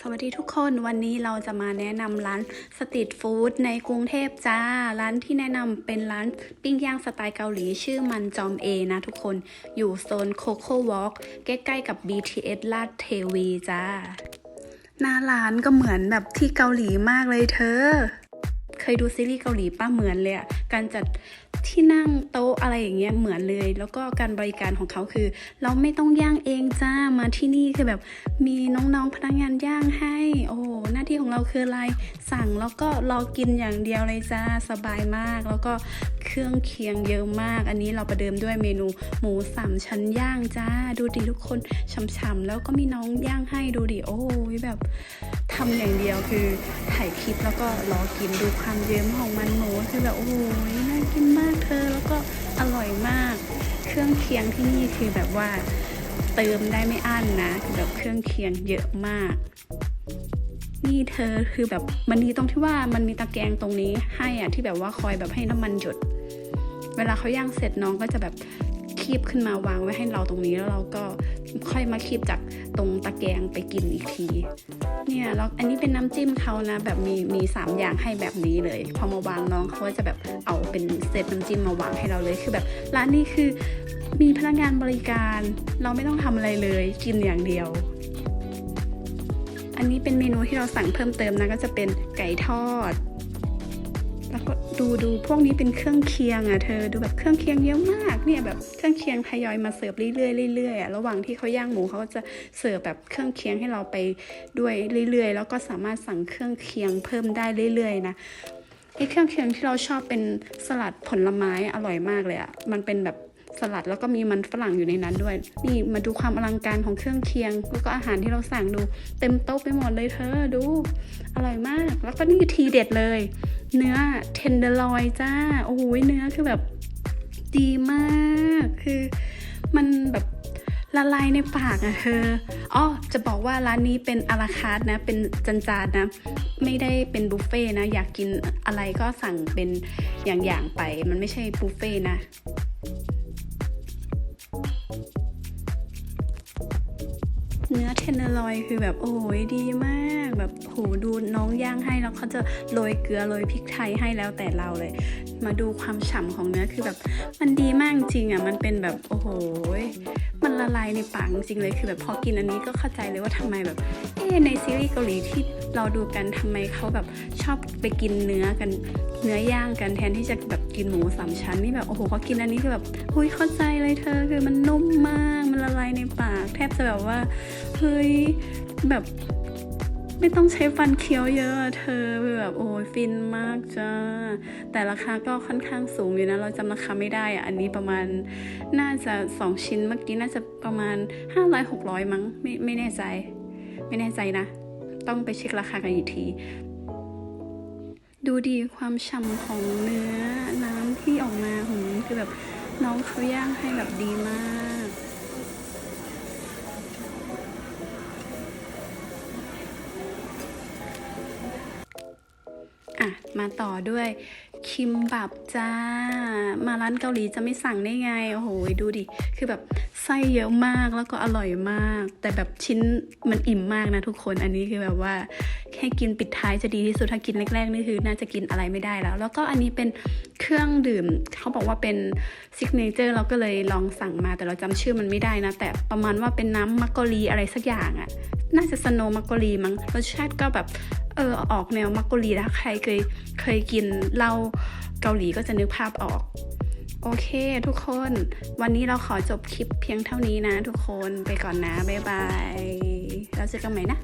สวัสดีทุกคนวันนี้เราจะมาแนะนำร้านสตรีทฟู้ดในกรุงเทพจ้า ร้านที่แนะนำเป็นร้านปิ้งย่างสไตล์เกาหลีชื่อมันจอมเอนะทุกคนอยู่โซนโคโค่วอล์กใกล้ๆกับ BTS ลาดเทวีจ้า หน้าร้านก็เหมือนแบบที่เกาหลีมากเลยเธอ เคยดูซีรีส์เกาหลีป้าเหมือนเลยอะการจัด ที่นั่งโต๊ะอะไรอย่างเงี้ยเหมือนเลย แล้วก็การบริการของเขาคือ เราไม่ต้องย่างเองจ้ามาที่นี่คือแบบมีน้องๆพนักงานย่างให้ โอ้หหน้าที่ของเราคืออะไรสั่งแล้วก็รอกินอย่างเดียวเลยจ้าสบายมาก แล้วก็เครื่องเคียงเยอะมาก อันนี้เราประเดิมด้วยเมนูหมูสามชั้นย่างจ้าดูดิทุกคนฉ่ำๆแล้วก็มีน้องย่างให้ดูดิโอ้ยแบบ ทำอย่างเดียวคือถ่ายคลิปแล้วก็รอกินดูความเยิ้มของมันหมูคือแบบโอ้ยน่ากินมากเธอแล้วก็อร่อยมาก เครื่องเคียงที่นี่คือแบบว่าเติมได้ไม่อั้นนะแบบเครื่องเคียงเยอะมาก นี่เธอคือแบบมันดีตรงที่ว่ามันมีตะแกรงตรงนี้ให้อะที่แบบว่าคอยแบบให้น้ำมันหยด เวลาเขาย่างเสร็จน้องก็จะแบบ คีบขึ้นมาวางไว้ให้เราตรงนี้แล้วเราก็ค่อยมาคีบจากตรงตะแกรงไปกินอีกที เนี่ยแล้วอันนี้เป็นน้ำจิ้มเขานะแบบมีมีสามอย่างให้แบบนี้เลย พอมาวางน้องเขาก็จะแบบเอาเป็นเซตน้ำจิ้มมาวางให้เราเลยคือแบบร้านนี้คือมีพนักงานบริการเราไม่ต้องทำอะไรเลยกินอย่างเดียว อันนี้เป็นเมนูที่เราสั่งเพิ่มเติมนะก็จะเป็นไก่ทอด แล้วก็ดูดูพวกนี้เป็นเครื่องเคียงอะเธอดูแบบเครื่องเคียงเยอะมากเนี่ยแบบเครื่องเคียงทยอยมาเสิร์ฟเรื่อยๆเรื่อยๆอะระหว่างที่เขาย่างหมูเขาก็จะเสิร์ฟแบบเครื่องเคียงให้เราไปด้วยเรื่อยๆ แล้วก็สามารถสั่งเครื่องเคียงเพิ่มได้เรื่อยๆนะไอ้เครื่องเคียงที่เราชอบเป็นสลัดผลไม้อร่อยมากเลยอะ มันเป็นแบบ สลัดแล้วก็มีมันฝรั่งอยู่ในนั้นด้วย นี่มาดูความอลังการของเครื่องเคียง แล้วก็อาหารที่เราสั่งดู เต็มโต๊ะไปหมดเลยเธอดู อร่อยมาก แล้วก็นี่ทีเด็ดเลย เนื้อเทนเดอร์ลอยจ้า โอ้โหเนื้อคือแบบดีมากคือมันแบบละลายในปากอะเธอ อ๋อ จะบอกว่าร้านนี้เป็นอาราคาร์นะ เป็นจานๆนะ ไม่ได้เป็นบุฟเฟ่ต์นะ อยากกินอะไรก็สั่งเป็นอย่างๆไป มันไม่ใช่บุฟเฟ่ต์นะ เนื้อเทนเนอร์ลอยคือแบบโอ้ยดีมาก แบบโหดูน้องย่างให้แล้วเขาจะโรยเกลือโรยพริกไทยให้แล้วแต่เราเลย มาดูความฉ่ำของเนื้อคือแบบมันดีมากจริงอะมันเป็นแบบโอ้โหมันละลายในปากจริงเลยคือแบบพอกินอันนี้ก็เข้าใจเลยว่าทำไมแบบเอ๊ในซีรีส์เกาหลีที่เราดูกันทำไมเขาแบบชอบไปกินเนื้อกันเนื้อย่างกันแทนที่จะแบบกินหมูสามชั้นนี่แบบโอ้โหเขากินอันนี้คือแบบหุยเข้าใจเลยเธอคือมันนุ่มมากายในปาก แทบจะแบบว่า เฮ้ย แบบไม่ต้องใช้ฟันเคี้ยวเยอะเธอแบบโอ้ยฟินมากจ้า แต่ราคาก็ค่อนข้างสูงอยู่นะ เราจำราคาไม่ได้อะอันนี้ประมาณน่าจะสองชิ้นเมื่อกี้น่าจะประมาณห้าร้อยหกร้อยมั้งไม่ไม่แน่ใจ ไม่แน่ใจนะ ต้องไปเช็คราคากันอีกที ดูดีความฉ่ำของเนื้อน้ำที่ออกมาหืมคือแบบน้องเขาย่างให้แบบดีมาก อะ มาต่อด้วยคิมบับจ้า มาร้านเกาหลีจะไม่สั่งได้ไง โอ้โห ดูดิ คือแบบไส้เยอะมากแล้วก็อร่อยมาก แต่แบบชิ้นมันอิ่มมากนะทุกคน อันนี้คือแบบว่าแค่กินปิดท้ายจะดีที่สุด ถ้ากินแรกๆนี่คือน่าจะกินอะไรไม่ได้แล้ว แล้วก็อันนี้เป็นเครื่องดื่ม เขาบอกว่าเป็นซิกเนเจอร์เราก็เลยลองสั่งมา แต่เราจำชื่อมันไม่ได้นะ แต่ประมาณว่าเป็นน้ำมักกะลีอะไรสักอย่างอะ่ะ น่าจะสโนมักกะลีมั้ง รสชาติก็แบบ เออออกแนวมักกะลีนะใครเคยเคยกินเหล้าเกาหลีก็จะนึกภาพออก โอเคทุกคนวันนี้เราขอจบคลิปเพียงเท่านี้นะทุกคนไปก่อนนะ บ๊ายบาย แล้วเจอกันใหม่นะ